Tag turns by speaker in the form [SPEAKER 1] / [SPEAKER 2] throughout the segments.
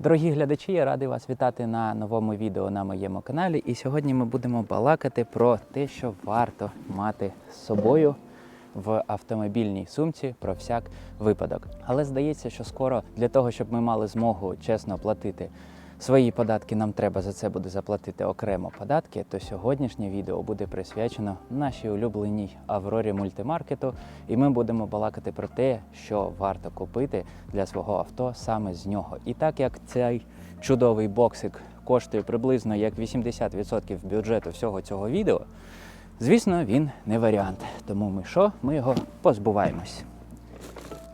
[SPEAKER 1] Дорогі глядачі, я радий вас вітати на новому відео на моєму каналі. І сьогодні ми будемо балакати про те, що варто мати з собою в автомобільній сумці про всяк випадок. Але здається, що скоро для того, щоб ми мали змогу чесно платити свої податки, нам треба за це буде заплатити окремо податки. То сьогоднішнє відео буде присвячено нашій улюбленій Аврорі мультимаркету, і ми будемо балакати про те, що варто купити для свого авто саме з нього. І так як цей чудовий боксик коштує приблизно як 80% бюджету всього цього відео, звісно, він не варіант. Тому ми що? Ми його позбуваємось.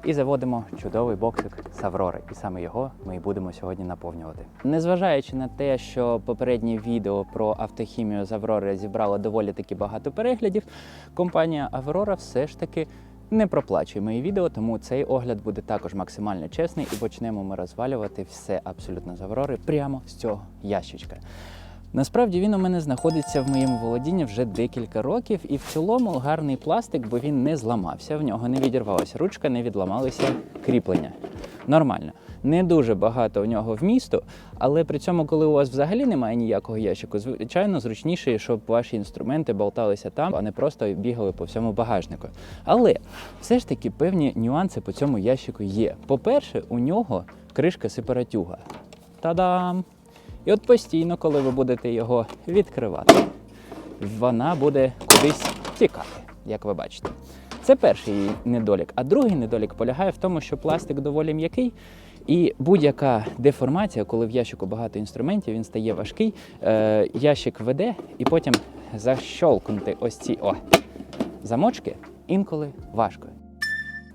[SPEAKER 1] І заводимо чудовий боксик з Аврори, і саме його ми і будемо сьогодні наповнювати. Незважаючи на те, що попереднє відео про автохімію з Аврори зібрало доволі таки багато переглядів, компанія Аврора все ж таки не проплачує мої відео, тому цей огляд буде також максимально чесний і почнемо ми розвалювати все абсолютно з Аврори прямо з цього ящичка. Насправді він у мене знаходиться в моєму володінні вже декілька років, і в цілому гарний пластик, бо він не зламався, в нього не відірвалася ручка, не відламалися кріплення. Нормально. Не дуже багато в нього вмісту, але при цьому, коли у вас взагалі немає ніякого ящику, звичайно, зручніше, щоб ваші інструменти болталися там, а не просто бігали по всьому багажнику. Але все ж таки певні нюанси по цьому ящику є. По-перше, у нього кришка сепаратюга. Та-дам! І от постійно, коли ви будете його відкривати, вона буде кудись тікати, як ви бачите. Це перший її недолік. А другий недолік полягає в тому, що пластик доволі м'який, і будь-яка деформація, коли в ящику багато інструментів, він стає важкий. Е, ящик веде, і потім защолкнути ось ці о, замочки інколи важко.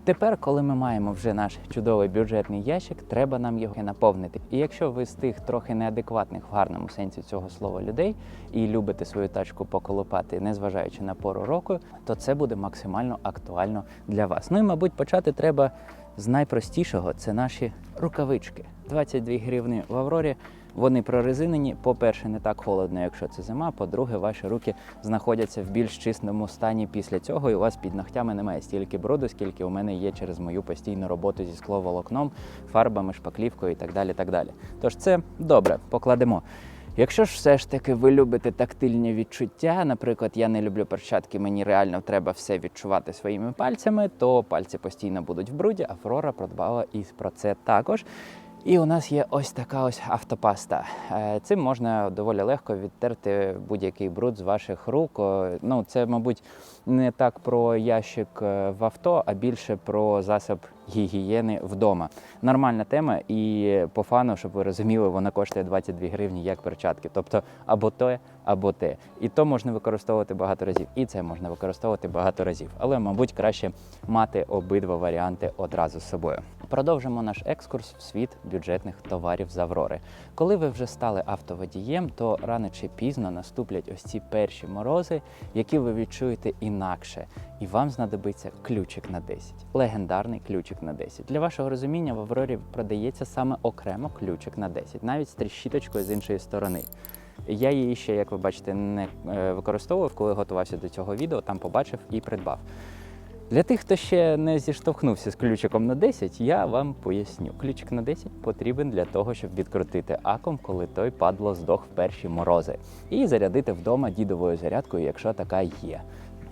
[SPEAKER 1] Тепер, коли ми маємо вже наш чудовий бюджетний ящик, треба нам його наповнити. І якщо ви з тих трохи неадекватних в гарному сенсі цього слова людей і любите свою тачку поколупати, незважаючи на пору року, то це буде максимально актуально для вас. Ну і мабуть, почати треба з найпростішого це наші рукавички. 22 гривні в Аврорі. Вони прорезинені. По-перше, не так холодно, якщо це зима. По-друге, ваші руки знаходяться в більш чистому стані після цього, і у вас під ногтями немає стільки бруду, скільки у мене є через мою постійну роботу зі скловолокном, фарбами, шпаклівкою і так далі. так далі. Тож це добре, покладемо. Якщо ж все ж таки ви любите тактильні відчуття, наприклад, я не люблю перчатки, мені реально треба все відчувати своїми пальцями, то пальці постійно будуть в бруді. Аврора продбала і про це також. І у нас є ось така ось автопаста. Е, Цим можна доволі легко відтерти будь-який бруд з ваших рук. Ну, це, мабуть, не так про ящик е, в авто, а більше про засіб гігієни вдома. Нормальна тема, і по фану, щоб ви розуміли, вона коштує 22 гривні як перчатки. Тобто або те, або те. І то можна використовувати багато разів, і це можна використовувати багато разів. Але, мабуть, краще мати обидва варіанти одразу з собою. Продовжимо наш екскурс в світ бюджетних товарів з Аврори. Коли ви вже стали автоводієм, то рано чи пізно наступлять ось ці перші морози, які ви відчуєте інакше, і вам знадобиться ключик на 10. Легендарний ключик на 10. Для вашого розуміння в Аврорі продається саме окремо ключик на 10, навіть з тріщіточкою з іншої сторони. Я її ще, як ви бачите, не е, використовував, коли готувався до цього відео, там побачив і придбав. Для тих, хто ще не зіштовхнувся з ключиком на 10, я вам поясню. Ключик на 10 потрібен для того, щоб відкрутити акум, коли той падло здох в перші морози, і зарядити вдома дідовою зарядкою, якщо така є.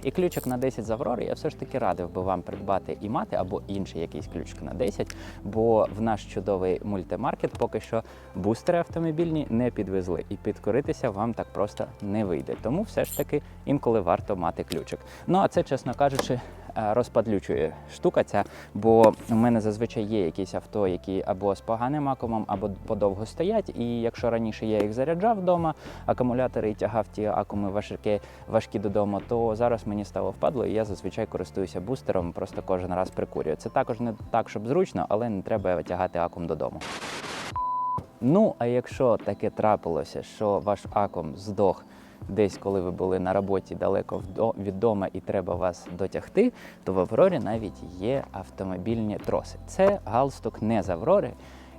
[SPEAKER 1] І ключик на 10 з Аврори я все ж таки радив би вам придбати і мати або інший якийсь ключик на 10, бо в наш чудовий мультимаркет поки що бустери автомобільні не підвезли, і підкоритися вам так просто не вийде. Тому все ж таки інколи варто мати ключик. Ну а це, чесно кажучи, розпадлючує штука ця, бо у мене зазвичай є якісь авто, які або з поганим акумом, або подовго стоять. І якщо раніше я їх заряджав вдома, акумулятори і тягав ті акуми важкі, важкі додому, то зараз мені стало впадло, і я зазвичай користуюся бустером, просто кожен раз прикурюю. Це також не так, щоб зручно, але не треба тягати акум додому. Ну, а якщо таке трапилося, що ваш акум здох десь, коли ви були на роботі далеко від дома і треба вас дотягти, то в Аврорі навіть є автомобільні троси. Це галстук не з Аврори.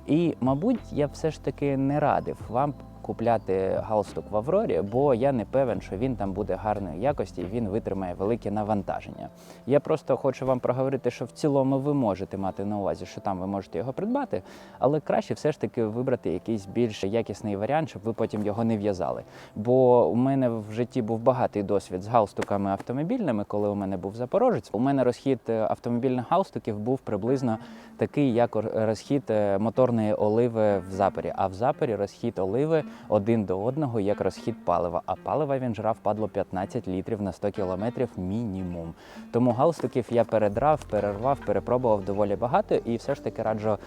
[SPEAKER 1] І, мабуть, я все ж таки не радив вам купляти галстук в Аврорі, бо я не певен, що він там буде гарної якості і він витримає велике навантаження. Я просто хочу вам проговорити, що в цілому ви можете мати на увазі, що там ви можете його придбати, але краще все ж таки вибрати якийсь більш якісний варіант, щоб ви потім його не в'язали. Бо у мене в житті був багатий досвід з галстуками автомобільними, коли у мене був запорожець. У мене розхід е, автомобільних галстуків був приблизно такий, як розхід е, моторної оливи в запорі. А в запорі розхід оливи один до одного, як розхід палива. А палива він жрав падло 15 літрів на 100 кілометрів мінімум. Тому галстуків я передрав, перервав, перепробував доволі багато і все ж таки раджу.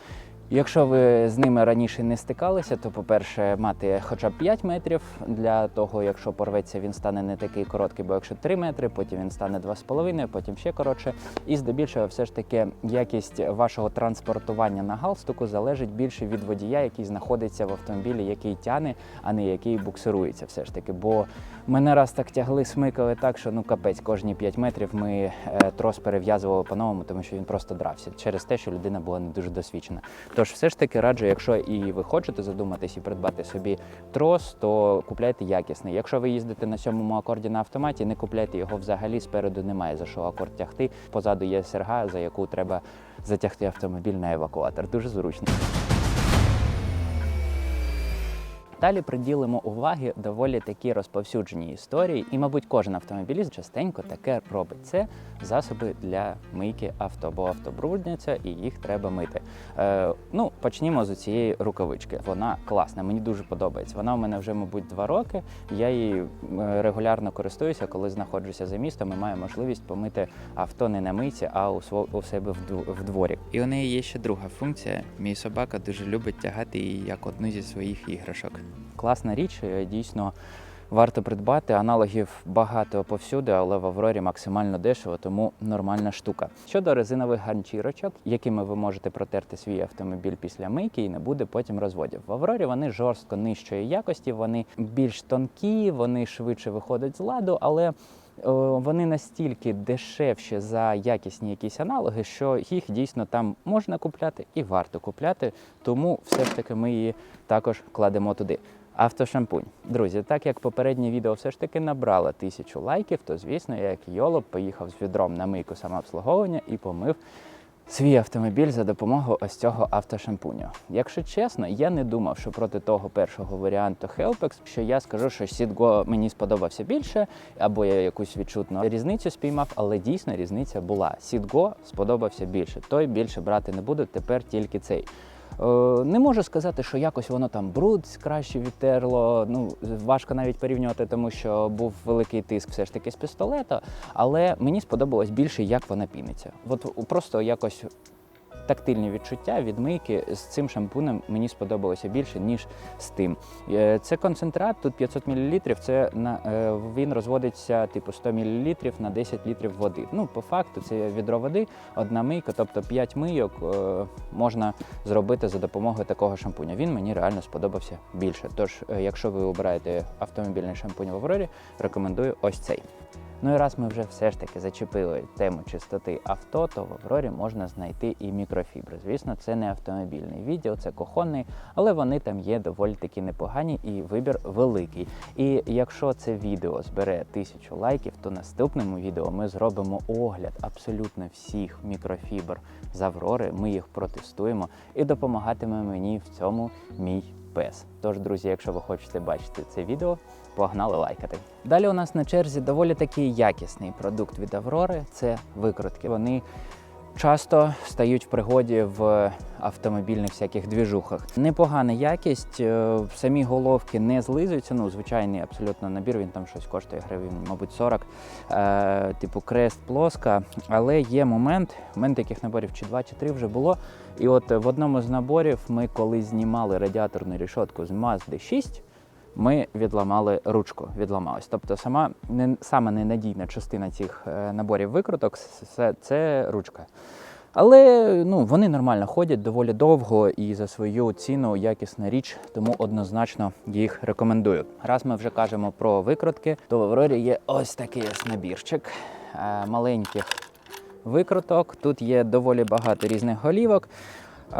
[SPEAKER 1] Якщо ви з ними раніше не стикалися, то, по-перше, мати хоча б 5 метрів для того, якщо порветься, він стане не такий короткий, бо якщо 3 метри, потім він стане 2,5, потім ще коротше. І здебільшого, все ж таки, якість вашого транспортування на галстуку залежить більше від водія, який знаходиться в автомобілі, який тяне, а не який буксирується, все ж таки. Бо мене раз так тягли, смикали так, що ну капець, кожні 5 метрів ми е, трос перев'язували по-новому, тому що він просто дрався через те, що людина була не дуже досвідчена. Тож, все ж таки раджу, якщо і ви хочете задуматись і придбати собі трос, то купляйте якісний. Якщо ви їздите на сьомому акорді на автоматі, не купляйте його взагалі. Спереду немає за що акорд тягти. Позаду є серга, за яку треба затягти автомобіль на евакуатор. Дуже зручно. Далі приділимо уваги доволі такі розповсюджені історії, і, мабуть, кожен автомобіліст частенько таке робить. Це засоби для мийки авто, бо авто брудняться і їх треба мити. Е, ну, почнімо з цієї рукавички. Вона класна, мені дуже подобається. Вона у мене вже, мабуть, два роки. Я її е, регулярно користуюся, коли знаходжуся за містом і маю можливість помити авто не на мийці, а у, у себе в дворі. І у неї є ще друга функція. Мій собака дуже любить тягати її як одну зі своїх іграшок. Класна річ, е, дійсно. Варто придбати аналогів багато повсюди, але в Аврорі максимально дешево, тому нормальна штука. Щодо резинових ганчірочок, якими ви можете протерти свій автомобіль після мийки і не буде потім розводів. В Аврорі вони жорстко нижчої якості, вони більш тонкі, вони швидше виходять з ладу, але вони настільки дешевші за якісні якісь аналоги, що їх дійсно там можна купляти і варто купляти. Тому все ж таки ми її також кладемо туди. Автошампунь. Друзі, так як попереднє відео все ж таки набрало тисячу лайків, то звісно, я як йолоп поїхав з відром на мийку самообслуговування і помив свій автомобіль за допомогою ось цього автошампуню. Якщо чесно, я не думав, що проти того першого варіанту Helpex, що я скажу, що Сідго мені сподобався більше, або я якусь відчутну різницю спіймав, але дійсно різниця була. Сідго сподобався більше. Той більше брати не буду, тепер тільки цей. Е, Не можу сказати, що якось воно там бруд краще відтерло. Ну важко навіть порівнювати, тому що був великий тиск все ж таки з пістолета. Але мені сподобалось більше, як вона піниться. От просто якось тактильні відчуття від мийки з цим шампунем мені сподобалося більше, ніж з тим. Е, Це концентрат, тут 500 мл, це на, е, він розводиться типу 100 мл на 10 літрів води. Ну, по факту, це відро води, одна мийка, тобто 5 мийок е, можна зробити за допомогою такого шампуня. Він мені реально сподобався більше. Тож, якщо ви обираєте автомобільний шампунь в Аврорі, рекомендую ось цей. Ну і раз ми вже все ж таки зачепили тему чистоти авто, то в Аврорі можна знайти і мікрофібри. Звісно, це не автомобільний відділ, це кухонний, але вони там є доволі таки непогані і вибір великий. І якщо це відео збере тисячу лайків, то наступному відео ми зробимо огляд абсолютно всіх мікрофібр з Аврори. Ми їх протестуємо і допомагатиме мені в цьому мій пес. Тож, друзі, якщо ви хочете бачити це відео, погнали лайкати. Далі у нас на черзі доволі такий якісний продукт від Аврори це викрутки. Вони часто стають в пригоді в автомобільних всяких двіжухах. Непогана якість, е, самі головки не злизуються. Ну, звичайний абсолютно набір, він там щось коштує гривень, мабуть, 40. Е, типу крест плоска. Але є момент, у мене таких наборів чи два, чи три вже було. І от в одному з наборів ми, коли знімали радіаторну рішотку з Mazda 6, ми відламали ручку, відламалась. Тобто сама не сама ненадійна частина цих е, наборів викруток це, це ручка. Але ну, вони нормально ходять доволі довго і за свою ціну якісна річ, тому однозначно їх рекомендую. Раз ми вже кажемо про викрутки, то в Аврорі є ось такий ось набірчик е, маленьких викруток. Тут є доволі багато різних голівок. Е,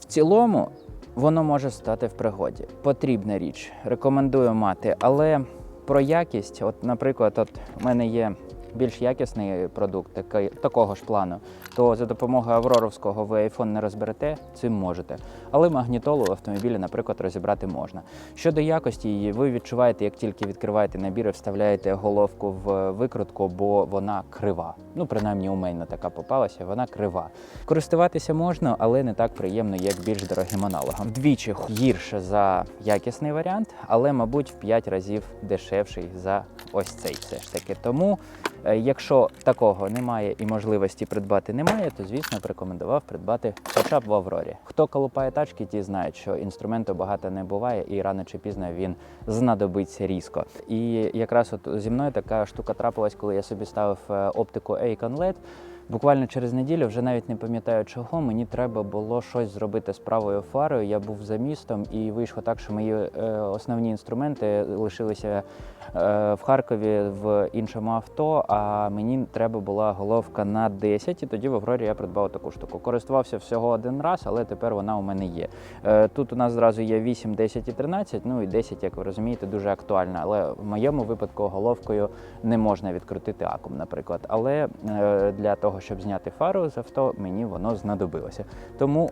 [SPEAKER 1] в цілому воно може стати в пригоді. Потрібна річ, рекомендую мати, але про якість, от, наприклад, от у мене є більш якісний продукт, такий, такого ж плану, то за допомогою Авроровського ви iPhone не розберете, цим можете. Але магнітолу в автомобілі, наприклад, розібрати можна. Щодо якості її, ви відчуваєте, як тільки відкриваєте набір і вставляєте головку в викрутку, бо вона крива. Ну, принаймні, у мене така попалася, вона крива. Користуватися можна, але не так приємно, як більш дорогим аналогом. Вдвічі гірше за якісний варіант, але, мабуть, в 5 разів дешевший за ось цей все ж таки. Тому, якщо такого немає і можливості придбати немає, то звісно б рекомендував придбати хоча б в Аврорі. Хто колупає тачки, ті знають, що інструменту багато не буває, і рано чи пізно він знадобиться різко. І якраз от зі мною така штука трапилась, коли я собі ставив е, оптику Acon LED. Буквально через неділю, вже навіть не пам'ятаю чого, мені треба було щось зробити з правою фарою. Я був за містом і вийшло так, що мої е, основні інструменти лишилися е, в Харкові в іншому авто. А мені треба була головка на 10, і тоді в Аврорі я придбав таку штуку. Користувався всього один раз, але тепер вона у мене є. Е, тут у нас зразу є 8, 10 і 13, ну і 10, як ви розумієте, дуже актуальна. Але в моєму випадку головкою не можна відкрутити акум, наприклад. Але е, для того, щоб зняти фару з авто, мені воно знадобилося. Тому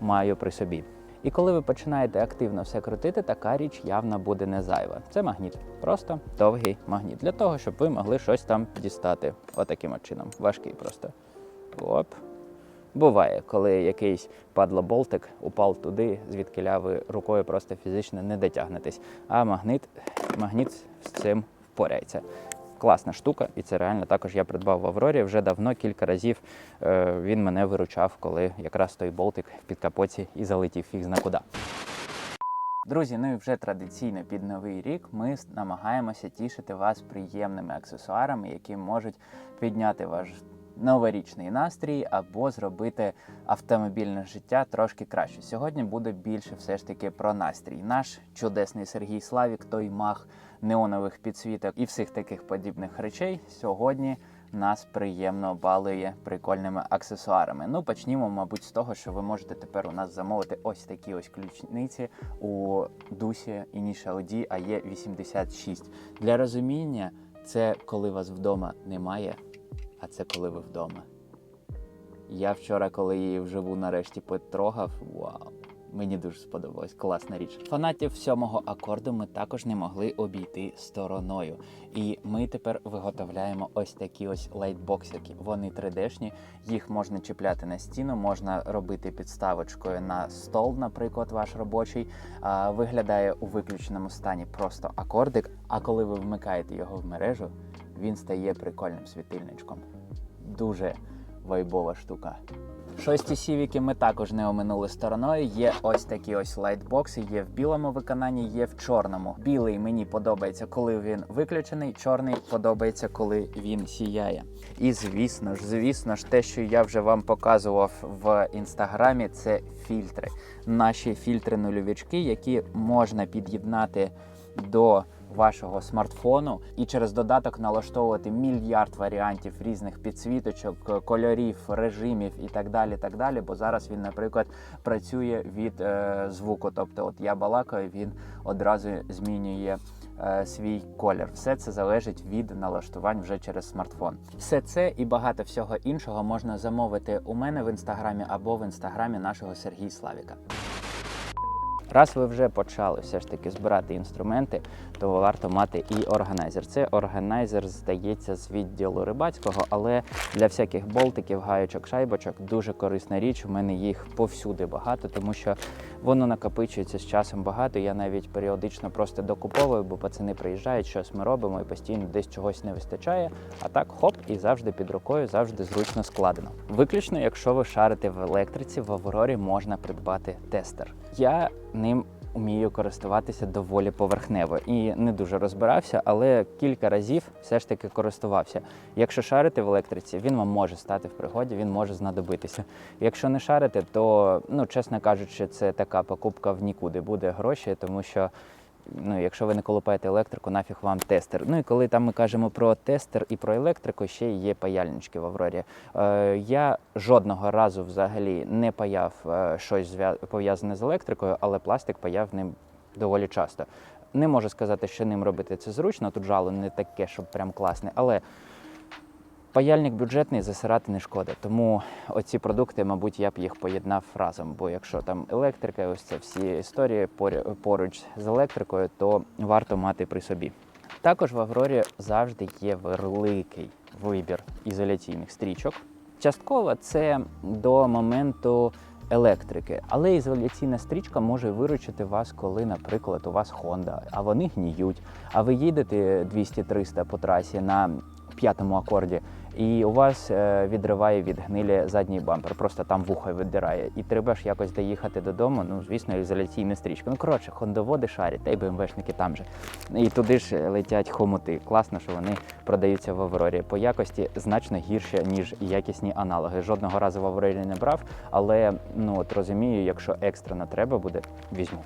[SPEAKER 1] маю при собі. І коли ви починаєте активно все крутити, така річ явно буде не зайва. Це магніт, просто довгий магніт для того, щоб ви могли щось там дістати. Отаким от чином. Важкий просто. Оп. Буває, коли якийсь падлоболтик упав туди, звідки ви рукою просто фізично не дотягнетесь. А магніт, магніт з цим впорається. Класна штука, і це реально також я придбав в Аврорі. Вже давно кілька разів е, він мене виручав, коли якраз той болтик в підкапоті і залетів фіг зна куди. Друзі, ну і вже традиційно під новий рік ми намагаємося тішити вас приємними аксесуарами, які можуть підняти ваш новорічний настрій або зробити автомобільне життя трошки краще. Сьогодні буде більше все ж таки про настрій. Наш чудесний Сергій Славік, той мах неонових підсвіток і всіх таких подібних речей сьогодні нас приємно балує прикольними аксесуарами. Ну почнімо, мабуть, з того, що ви можете тепер у нас замовити ось такі ось ключниці у дусі Initial D AE86. Для розуміння, це коли вас вдома немає, а це коли ви вдома. Я вчора, коли її вживу нарешті потрогав, вау! Мені дуже сподобалось, класна річ. Фанатів сьомого акорду ми також не могли обійти стороною. І ми тепер виготовляємо ось такі ось лайтбоксики. Вони 3D-шні, їх можна чіпляти на стіну, можна робити підставочкою на стол, наприклад, ваш робочий. Виглядає у виключеному стані просто акордик. А коли ви вмикаєте його в мережу, він стає прикольним світильничком. Дуже вайбова штука. Шості сівіки ми також не оминули стороною. Є ось такі ось лайтбокси, є в білому виконанні, є в чорному. Білий мені подобається, коли він виключений. Чорний подобається, коли він сіяє. І звісно ж, звісно ж, те, що я вже вам показував в інстаграмі, це фільтри. Наші фільтри нульовички, які можна під'єднати до вашого смартфону і через додаток налаштовувати мільярд варіантів різних підсвіточок, кольорів, режимів і так далі. так далі. Бо зараз він, наприклад, працює від е, звуку. Тобто, от я балакаю, він одразу змінює. е, Свій колір, все це залежить від налаштувань вже через смартфон. Все це і багато всього іншого можна замовити у мене в інстаграмі або в інстаграмі нашого Сергія Славіка. Раз ви вже почали все ж таки збирати інструменти, то варто мати і органайзер. Це органайзер, здається, з відділу рибацького, але для всяких болтиків, гаючок, шайбочок дуже корисна річ. У мене їх повсюди багато, тому що воно накопичується з часом багато. Я навіть періодично просто докуповую, бо пацани приїжджають, щось ми робимо і постійно десь чогось не вистачає. А так хоп, і завжди під рукою, завжди зручно складено. Виключно, якщо ви шарите в електриці, в Аврорі можна придбати тестер. Я ним вмію користуватися доволі поверхнево і не дуже розбирався, але кілька разів все ж таки користувався. Якщо шарити в електриці, він вам може стати в пригоді, він може знадобитися. Якщо не шарити, то ну чесно кажучи, це така покупка в нікуди буде гроші, тому що ну, якщо ви не колупаєте електрику, нафіг вам тестер. Ну і коли там ми кажемо про тестер і про електрику, ще є паяльнички в Аврорі. Е, я жодного разу взагалі не паяв е, щось пов'язане з електрикою, але пластик паяв ним доволі часто. Не можу сказати, що ним робити це зручно. Тут жало не таке, щоб прям класне, але паяльник бюджетний засирати не шкода. Тому оці продукти, мабуть, я б їх поєднав разом. Бо якщо там електрика, ось це всі історії поруч з електрикою, то варто мати при собі. Також в Аврорі завжди є великий вибір ізоляційних стрічок. Частково це до моменту електрики, але ізоляційна стрічка може виручити вас, коли, наприклад, у вас Honda, а вони гніють, а ви їдете 200-300 по трасі на п'ятому акорді, і у вас е, відриває від гнилі задній бампер, просто там вухо віддирає. І треба ж якось доїхати додому. Ну, звісно, ізоляційна стрічка. Ну коротше, хондоводи шарять, та й БМВшники там же. І туди ж летять хомути. Класно, що вони продаються в Аврорі. По якості значно гірше, ніж якісні аналоги. Жодного разу в Аврорі не брав, але ну от розумію, якщо екстрено треба буде, візьму.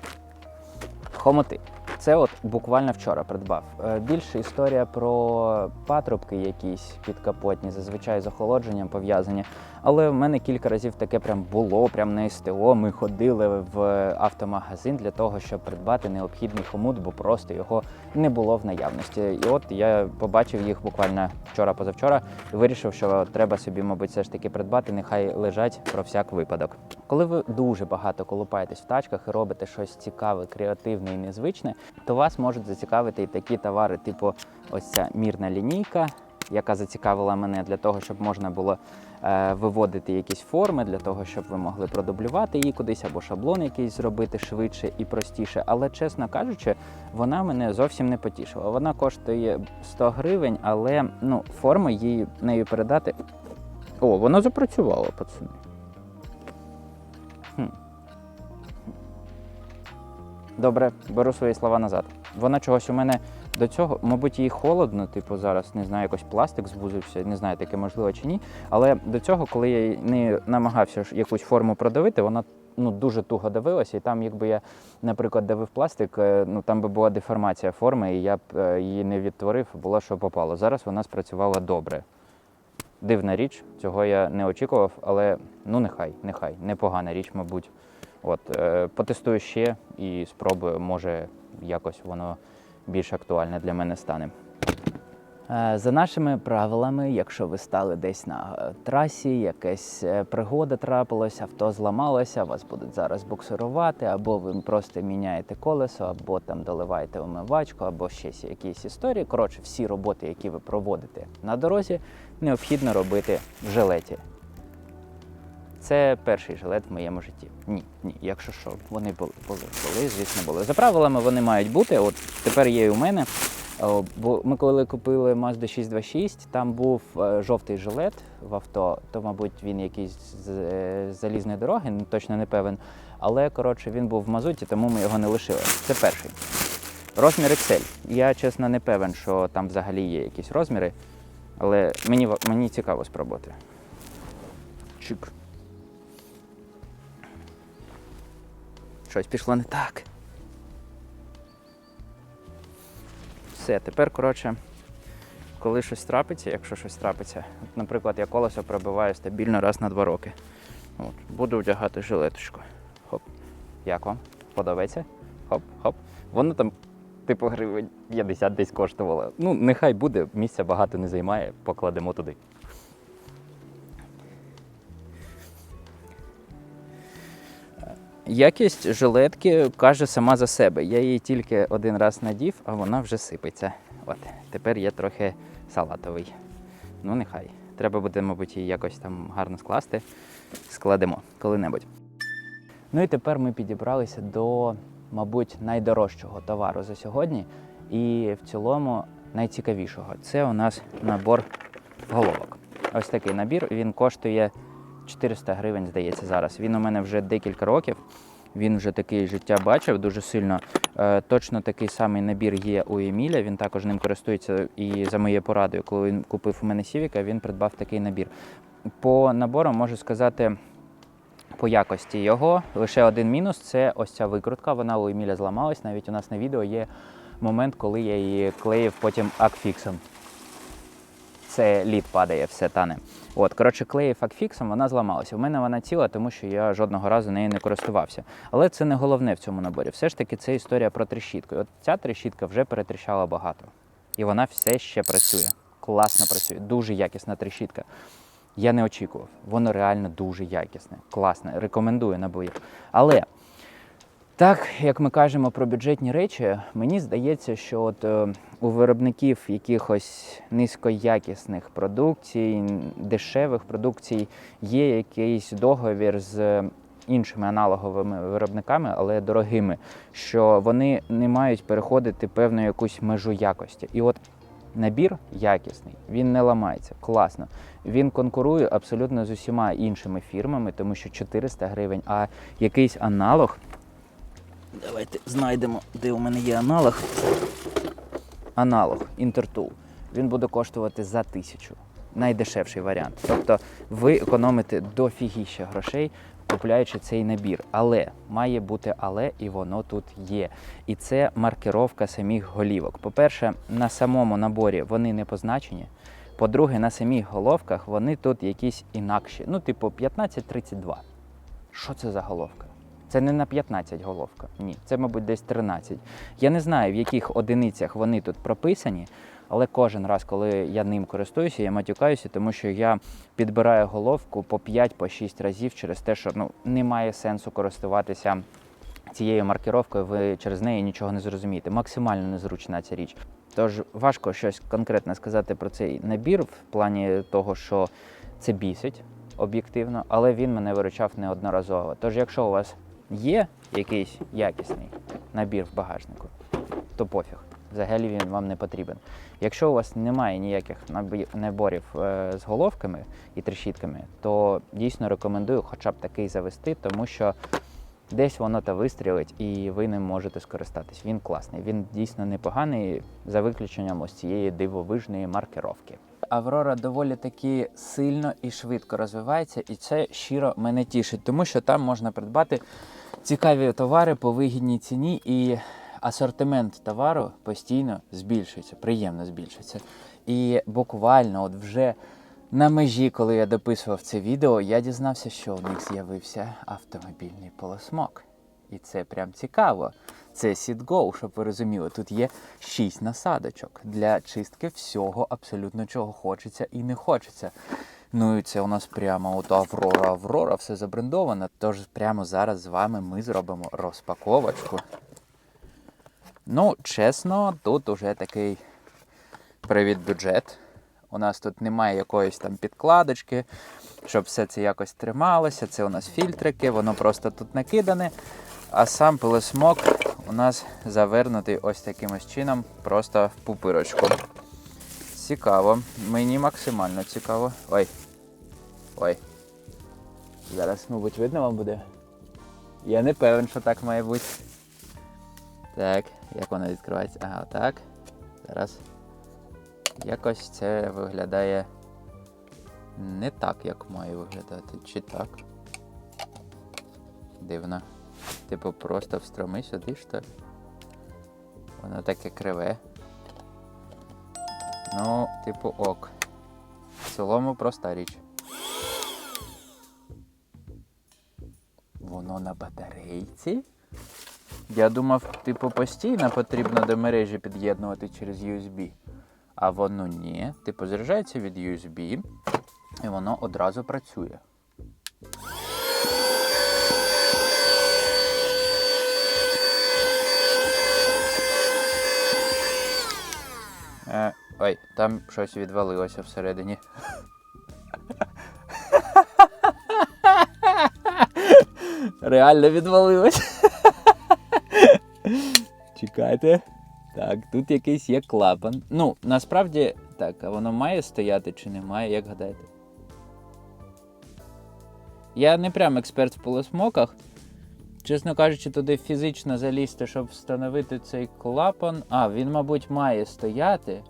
[SPEAKER 1] Хомоти. Це от буквально вчора придбав. Е, Більше історія про патрубки якісь підкапотні, зазвичай з охолодженням пов'язані. Але в мене кілька разів таке прям було, прям на СТО. Ми ходили в автомагазин для того, щоб придбати необхідний хомут, бо просто його не було в наявності. І от я побачив їх буквально вчора-позавчора і вирішив, що треба собі, мабуть, все ж таки придбати, нехай лежать про всяк випадок. Коли ви дуже багато колупаєтесь в тачках і робите щось цікаве, креативне і незвичне, то вас можуть зацікавити і такі товари, типу ось ця мірна лінійка, яка зацікавила мене для того, щоб можна було е, виводити якісь форми, для того, щоб ви могли продублювати її кудись або шаблон якийсь зробити швидше і простіше. Але, чесно кажучи, вона мене зовсім не потішила. Вона коштує 100 гривень, але ну, форми їй нею передати. О, воно запрацювало, пацани. Добре, беру свої слова назад. Вона чогось у мене до цього, мабуть, їй холодно, типу зараз не знаю, якось пластик звузився, не знаю, таке можливо чи ні. Але до цього, коли я не намагався якусь форму продавити, вона ну дуже туго давилася, і там, якби я, наприклад, давив пластик, е, ну там би була деформація форми, і я б е, її не відтворив, було що попало. Зараз вона спрацювала добре. Дивна річ, цього я не очікував, але ну нехай, нехай, непогана річ, мабуть. От, е, потестую ще і спробую, може якось воно більш актуальне для мене стане. Е, За нашими правилами, якщо ви стали десь на е, трасі, якась е, пригода трапилась, авто зламалося, вас будуть зараз буксирувати, або ви просто міняєте колесо, або там доливаєте омивачку, або ще якісь історії. Коротше, всі роботи, які ви проводите на дорозі, необхідно робити в жилеті. Це перший жилет в моєму житті. Ні, ні, якщо що, вони були, були, були, звісно, були. За правилами вони мають бути. От тепер є і у мене. Бо ми коли купили Mazda 626, там був е, жовтий жилет в авто, то, мабуть, він якийсь з е, залізної дороги, точно не певен. Але коротше він був в мазуті, тому ми його не лишили. Це перший. Розмір XL. Я чесно не певен, що там взагалі є якісь розміри, але мені, мені цікаво спробувати. Чик. Щось пішло не так. Все, тепер, коротше, коли щось трапиться, якщо щось трапиться, от, наприклад, я колесо пробиваю стабільно раз на два роки. От, буду вдягати жилеточку. Хоп. Як вам? Подобається? Хоп, хоп. Воно там, типу, гривень 50 десь коштувало. Ну, нехай буде, місця багато не займає, покладемо туди. Якість жилетки каже сама за себе. Я її тільки один раз надів, а вона вже сипеться. От, тепер є трохи салатовий. Ну, нехай. Треба буде, мабуть, її якось там гарно скласти. Складемо коли-небудь. Ну і тепер ми підібралися до, мабуть, найдорожчого товару за сьогодні. І в цілому найцікавішого. Це у нас набор головок. Ось такий набір. Він коштує 400 гривень, здається, зараз. Він у мене вже декілька років. Він вже такий життя бачив дуже сильно. Е, точно такий самий набір є у Еміля. Він також ним користується і за моєю порадою, коли він купив у мене Сівіка, він придбав такий набір. По наборам можу сказати, по якості його. Лише один мінус це ось ця викрутка. Вона у Еміля зламалась. Навіть у нас на відео є момент, коли я її клеїв потім акфіксом. Це лід падає, все тане. От, коротше, клеїв акфіксом, вона зламалася. У мене вона ціла, тому що я жодного разу нею не користувався. Але це не головне в цьому наборі. Все ж таки, це історія про трещітку. І От ця трещітка вже перетріщала багато. І вона все ще працює. Класно працює, дуже якісна трещітка. Я не очікував. Воно реально дуже якісне, класне. Рекомендую набір. Але так, як ми кажемо про бюджетні речі, мені здається, що от е, у виробників якихось низькоякісних продукцій, дешевих продукцій є якийсь договір з іншими аналоговими виробниками, але дорогими, що вони не мають переходити певну якусь межу якості. І от набір якісний, він не ламається, класно. Він конкурує абсолютно з усіма іншими фірмами, тому що 400 гривень, а якийсь аналог Давайте знайдемо, де у мене є аналог. Аналог Intertool. Він буде коштувати за тисячу. Найдешевший варіант. Тобто ви економите дофігіща грошей, купляючи цей набір. Але має бути але, і воно тут є. І це маркировка самих голівок. По-перше, на самому наборі вони не позначені. По-друге, на самих головках вони тут якісь інакші. Ну, типу 1532. Що це за головка? Це не на 15 головка. Ні, це, мабуть, десь 13. Я не знаю, в яких одиницях вони тут прописані, але кожен раз, коли я ним користуюся, я матюкаюся, тому що я підбираю головку по 5-6 разів через те, що ну, немає сенсу користуватися цією маркировкою, ви через неї нічого не зрозумієте. Максимально незручна ця річ. Тож важко щось конкретне сказати про цей набір в плані того, що це бісить об'єктивно, але він мене виручав неодноразово. Тож, якщо у вас є якийсь якісний набір в багажнику, то пофіг. Взагалі він вам не потрібен. Якщо у вас немає ніяких наборів е, з головками і трещітками, то дійсно рекомендую хоча б такий завести, тому що десь воно та вистрілить і ви ним можете скористатись. Він класний, він дійсно непоганий, за виключенням ось цієї дивовижної маркировки. Аврора доволі таки сильно і швидко розвивається, і це щиро мене тішить, тому що там можна придбати цікаві товари по вигідній ціні, і асортимент товару постійно збільшується, приємно збільшується. І буквально, от вже на межі, коли я дописував це відео, я дізнався, що у них з'явився автомобільний полосмок. І це прям цікаво. Це SeatGo, щоб ви розуміли. Тут є 6 насадочок для чистки всього, абсолютно чого хочеться і не хочеться. Ну і це у нас прямо от Аврора, Аврора, все забрендовано. Тож прямо зараз з вами ми зробимо розпаковочку. Ну, чесно, тут уже такий привід бюджет. У нас тут немає якоїсь там підкладочки, щоб все це якось трималося. Це у нас фільтрики, воно просто тут накидане. А сам пилосмок у нас завернутий ось таким ось чином, просто в пупирочку. Цікаво. Мені максимально цікаво. Ой. Ой. Зараз, мабуть, видно вам буде. Я не певен, що так має бути. Так, як воно відкривається? Ага, отак. Зараз. Якось це виглядає не так, як має виглядати. Чи так? Дивно. Типу просто встроми сюди, що? Воно таке криве. Ну, типу, ок. В цілому проста річ. Батарейці? Я думав, типу, постійно потрібно до мережі під'єднувати через USB. А воно ні. Типу, заряджається від USB, і воно одразу працює. Е, ой, там щось відвалилося всередині. Реально відвалилось. Чекайте. Так, тут якийсь є клапан. Ну, насправді, так, а воно має стояти чи не має, як гадаєте? Я не прям експерт в полосмоках. Чесно кажучи, туди фізично залізти, щоб встановити цей клапан. А, він, мабуть, має стояти,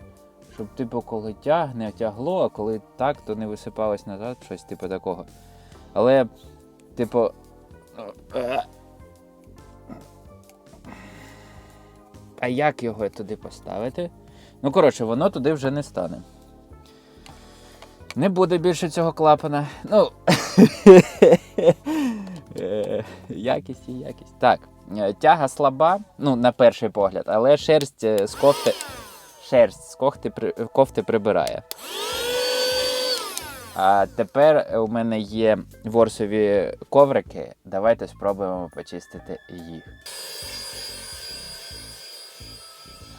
[SPEAKER 1] щоб, типу, коли тягне, тягло, а коли так, то не висипалось назад, щось типу такого. Але Типу. А як його туди поставити? Ну, коротше, воно туди вже не стане. Не буде більше цього клапана. Ну. е, якість і якість. Так, е, тяга слаба, ну, на перший погляд, але шерсть е, з кофти. Шерсть з кофти, кофти прибирає. А тепер у мене є ворсові коврики. Давайте спробуємо почистити їх.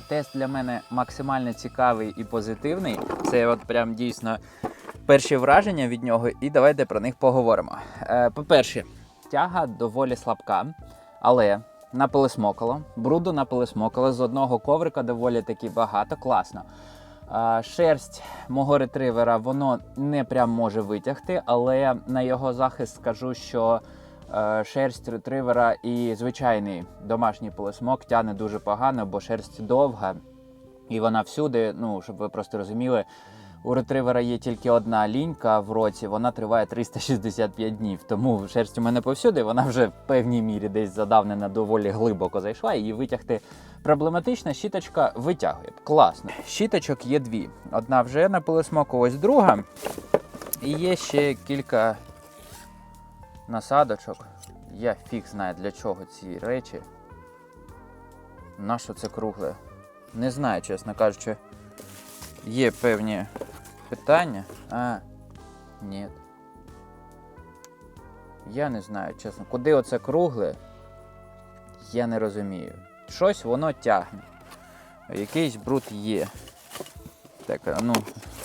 [SPEAKER 1] Тест для мене максимально цікавий і позитивний. Це от прям дійсно перші враження від нього, і давайте про них поговоримо. Е, по-перше, тяга доволі слабка, але напилисмокало, бруду напилисмокало, з одного коврика доволі таки багато, класно. Шерсть мого ретривера воно не прям може витягти, але на його захист скажу, що е, шерсть ретривера і звичайний домашній полисмок тягне дуже погано, бо шерсть довга і вона всюди, ну щоб ви просто розуміли. У ретривера є тільки одна лінька в році, вона триває 365 днів. Тому шерсть у мене повсюди, вона вже в певній мірі десь задавнена доволі глибоко зайшла. Її витягти проблематично. Щіточка витягує. Класно. Щіточок є дві. Одна вже на пилосмоку, ось друга. І є ще кілька насадочок. Я фіг знаю для чого ці речі. Нащо це кругле? Не знаю, чесно кажучи. Є певні питання. А, ні. Я не знаю, чесно. Куди оце кругле? Я не розумію. Щось воно тягне. Якийсь бруд є. Так, ну.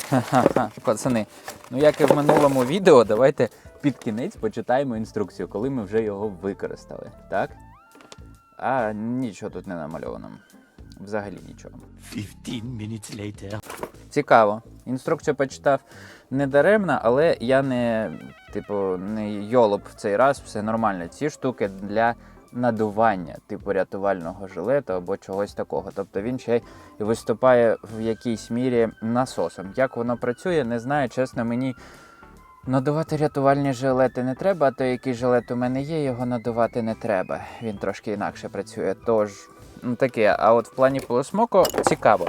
[SPEAKER 1] Ха-ха-ха. Пацани. Ну, як і в минулому відео, давайте під кінець почитаємо інструкцію, коли ми вже його використали. Так? А нічого тут не намальовано. Взагалі нічого.
[SPEAKER 2] 15 minutes later.
[SPEAKER 1] Цікаво. Інструкцію почитав не даремно, але я не, типу, не йолоп в цей раз, все нормально. Ці штуки для надування, типу рятувального жилету або чогось такого. Тобто він ще й виступає в якійсь мірі насосом. Як воно працює, не знаю. Чесно, мені надувати рятувальні жилети не треба, а той, який жилет у мене є, його надувати не треба. Він трошки інакше працює. Тож, ну таке. А от в плані полосмоку цікаво.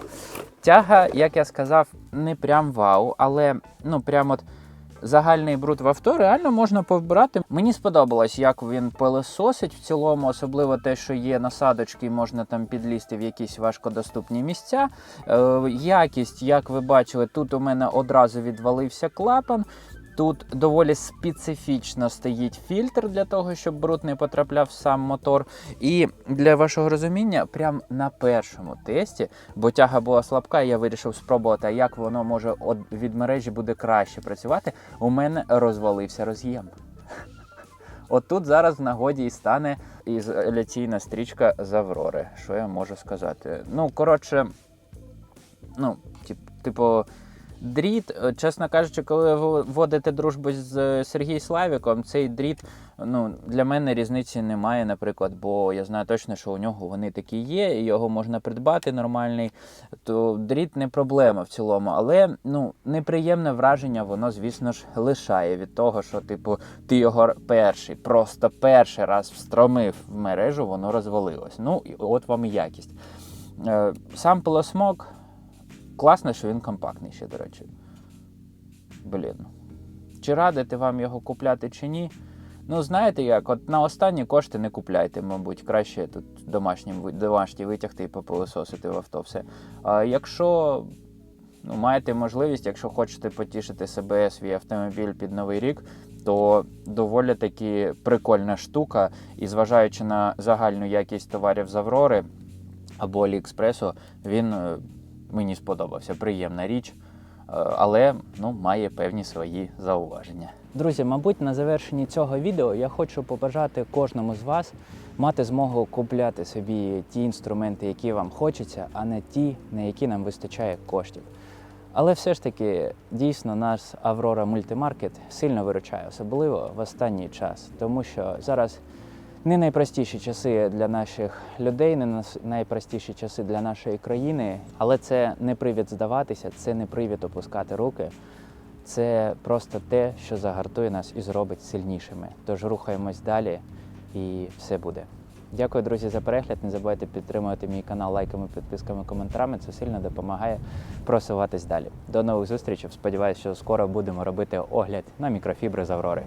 [SPEAKER 1] Тяга, як я сказав, не прям вау, але ну прям от загальний бруд в авто реально можна повбирати. Мені сподобалось, як він пилососить в цілому, особливо те, що є насадочки, можна там підлізти в якісь важкодоступні місця. Е, якість, як ви бачили, тут у мене одразу відвалився клапан. Тут доволі специфічно стоїть фільтр для того, щоб бруд не потрапляв в сам мотор. І для вашого розуміння, прям на першому тесті, бо тяга була слабка, і я вирішив спробувати, як воно може від мережі буде краще працювати. У мене розвалився роз'єм. От тут зараз в нагоді і стане ізоляційна стрічка з Аврори. Що я можу сказати? Ну, коротше, ну, тип, типу. Дріт, е, чесно кажучи, коли ви вводите дружбу з е, Сергієм Славіком, цей дріт ну, для мене різниці немає, наприклад, бо я знаю точно, що у нього вони такі є, і його можна придбати нормальний. То дріт не проблема в цілому, але ну, неприємне враження воно, звісно ж, лишає від того, що, типу, ти його перший, просто перший раз встромив в мережу, воно розвалилось. Ну, і от вам і якість. Е, Сам пилосмок. Класно, що він компактний ще, до речі. Блін. Чи радити вам його купляти чи ні? Ну, знаєте як, от на останні кошти не купляйте, мабуть, краще тут домашнім, ви- домашні витягти і попилососити в авто все. А якщо ну, маєте можливість, якщо хочете потішити себе, свій автомобіль під новий рік, то доволі таки прикольна штука. І зважаючи на загальну якість товарів з Аврори або Аліекспресу, він е, мені сподобався. Приємна річ, е, але ну, має певні свої зауваження. Друзі, мабуть, на завершенні цього відео я хочу побажати кожному з вас мати змогу купляти собі ті інструменти, які вам хочеться, а не ті, на які нам вистачає коштів. Але все ж таки, дійсно, наш Аврора Мультимаркет сильно виручає, особливо в останній час, тому що зараз не найпростіші часи для наших людей, не найпростіші часи для нашої країни, але це не привід здаватися, це не привід опускати руки. Це просто те, що загартує нас і зробить сильнішими. Тож рухаємось далі і все буде. Дякую, друзі, за перегляд. Не забувайте підтримувати мій канал лайками, підписками, коментарами. Це сильно допомагає просуватись далі. До нових зустрічей. Сподіваюся, що скоро будемо робити огляд на мікрофібри з Аврори.